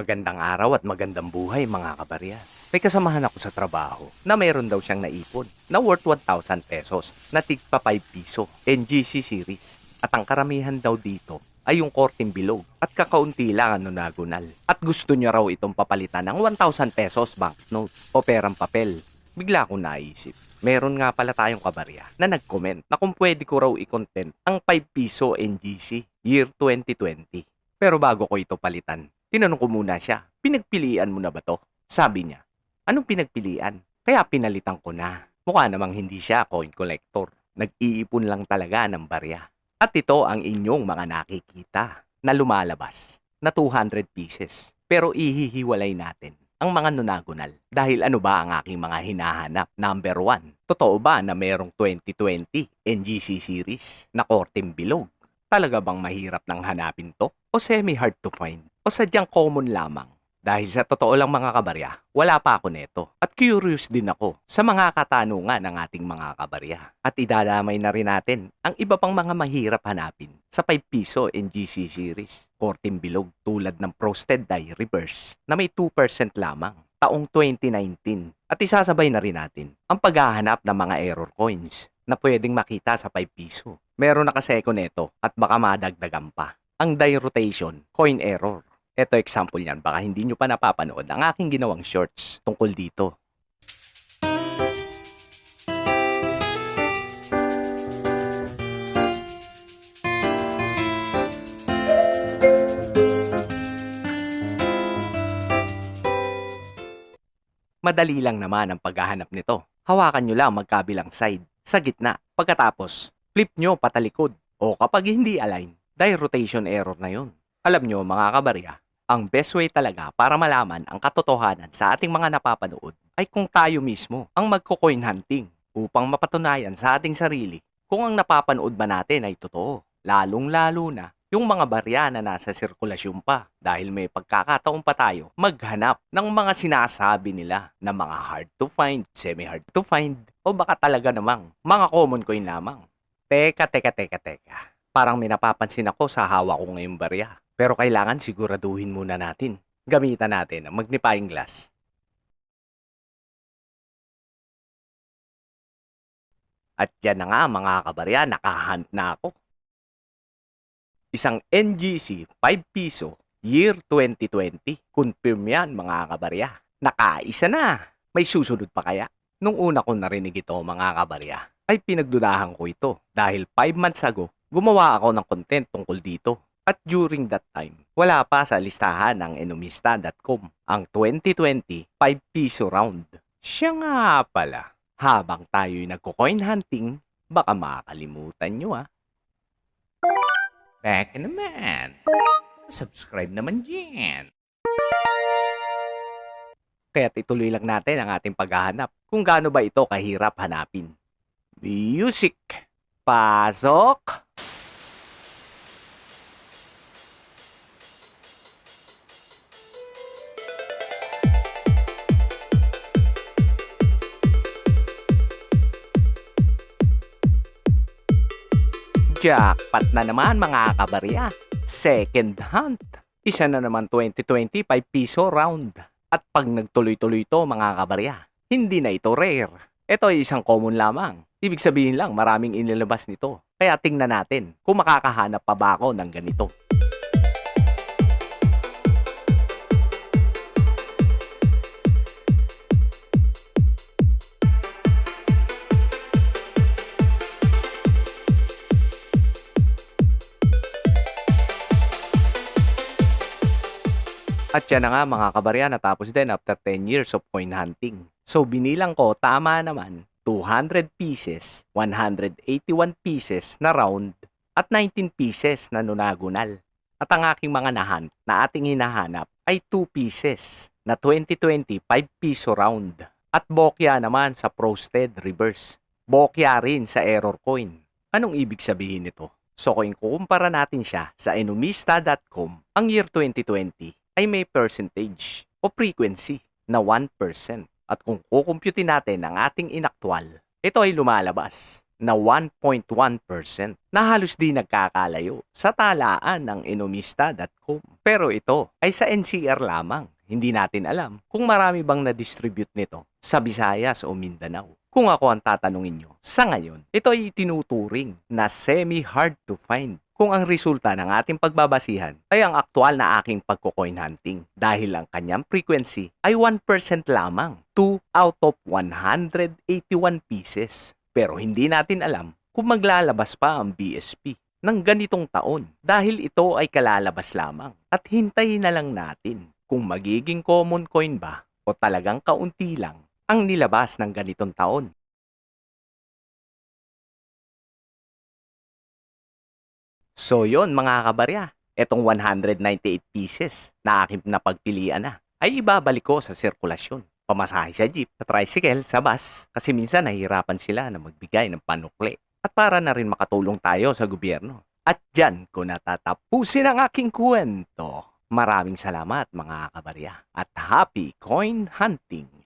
Magandang araw at magandang buhay mga kabarya. May kasamahan ako sa trabaho na mayroon daw siyang naipon na worth 1,000 pesos na tigpa 5 piso NGC series. At ang karamihan daw dito ay yung korting bilog at kakaunti lang ang nunagunal. At gusto niya raw itong papalitan ng 1,000 pesos banknote o perang papel. Bigla akong naisip, meron nga pala tayong kabarya na nag-comment na kung pwede ko raw i-content ang 5 piso NGC year 2020. Pero bago ko ito palitan, tinanong ko muna siya, pinagpilian mo na ba to? Sabi niya, anong pinagpilian? Kaya pinalitan ko na. Mukha namang hindi siya coin collector. Nag-iipon lang talaga ng barya. At ito ang inyong mga nakikita na lumalabas na 200 pieces. Pero ihihiwalay natin ang mga nunagunal. Dahil ano ba ang aking mga hinahanap? Number one, totoo ba na merong 2020 NGC series na korteng bilog? Talaga bang mahirap nang hanapin to? O semi-hard to find? O sadyang common lamang? Dahil sa totoo lang mga kabarya, wala pa ako neto. At curious din ako sa mga katanungan ng ating mga kabarya. At idadamay na rin natin ang iba pang mga mahirap hanapin sa 5 piso NGC series. Korting bilog tulad ng Frosted Die Reverse na may 2% lamang taong 2019. At isasabay na rin natin ang paghahanap ng mga error coins na pwedeng makita sa 5 piso. Meron na kasi ako neto at baka madagdagan pa. Ang die rotation, coin error. Ito example niyan, baka hindi nyo pa napapanood ang aking ginawang shorts tungkol dito. Madali lang naman ang paghahanap nito. Hawakan nyo lang magkabilang side, sa gitna. Pagkatapos, flip nyo patalikod. O kapag hindi align, die rotation error na yon. Alam nyo mga kabarya, ang best way talaga para malaman ang katotohanan sa ating mga napapanood ay kung tayo mismo ang magko-coin hunting upang mapatunayan sa ating sarili kung ang napapanood ba natin ay totoo. Lalong-lalo na yung mga barya na nasa sirkulasyon pa dahil may pagkakataon pa tayo maghanap ng mga sinasabi nila na mga hard to find, semi-hard to find, o baka talaga namang mga common coin lamang. Teka, teka, teka, teka. Parang may napapansin ako sa hawak ko ngayong barya. Pero kailangan siguraduhin muna natin. Gamitan natin ang magnifying glass. At yan na nga mga kabarya, nakahunt na ako. Isang NGC 5 piso year 2020. Confirm yan mga kabarya. Nakaisa na. May susunod pa kaya? Nung una ko narinig ito mga kabarya, ay pinagdudahan ko ito dahil 5 months ago, gumawa ako ng content tungkol dito. At during that time, wala pa sa listahan ng enomista.com ang 2020 5 piso round. Siya nga pala, habang tayo'y nagko-coin hunting, baka makakalimutan nyo ah. Back naman. Subscribe naman dyan. Kaya't ituloy lang natin ang ating paghahanap kung gaano ba ito kahirap hanapin. Music. Pasok. Jackpot na naman mga kabarya. Second hunt. Isa na naman 2020 5 piso round. At pag nagtuloy-tuloy ito mga kabarya, hindi na ito rare. Ito ay isang common lamang. Ibig sabihin lang maraming inilabas nito. Kaya tingnan natin kung makakahanap pa ba ako ng ganito. At yan na nga mga kabarya, natapos din after 10 years of coin hunting. So binilang ko, tama naman, 200 pieces, 181 pieces na round, at 19 pieces na nunagunal. At ang aking mga nahan na ating hinahanap ay 2 pieces na 2020 5 piso round. At bokya naman sa Prosted Reverse. Bokya rin sa Error Coin. Anong ibig sabihin nito? So kung kukumpara natin siya sa enomista.com, ang year 2020 ay may percentage o frequency na 1%. At kung kukumputin natin ang ating inaktwal, ito ay lumalabas na 1.1% na halos di nagkakalayo sa talaan ng inumista.com. Pero ito ay sa NCR lamang. Hindi natin alam kung marami bang na-distribute nito sa Visayas o Mindanao. Kung ako ang tatanungin nyo, sa ngayon, ito ay tinuturing na semi-hard to find kung ang resulta ng ating pagbabasihan ay ang aktual na aking pagko-coin hunting dahil ang kanyang frequency ay 1% lamang, 2 out of 181 pieces. Pero hindi natin alam kung maglalabas pa ang BSP ng ganitong taon dahil ito ay kalalabas lamang at hintayin na lang natin kung magiging common coin ba o talagang kaunti lang ang nilabas ng ganitong taon. So yon mga kabarya, etong 198 pieces na aking napagpilian na ay ibabalik ko sa sirkulasyon. Pamasahe sa jeep, sa tricycle, sa bus kasi minsan nahihirapan sila na magbigay ng panukli. At para na rin makatulong tayo sa gobyerno. At dyan ko natatapusin ang aking kwento. Maraming salamat mga kabarya at happy coin hunting!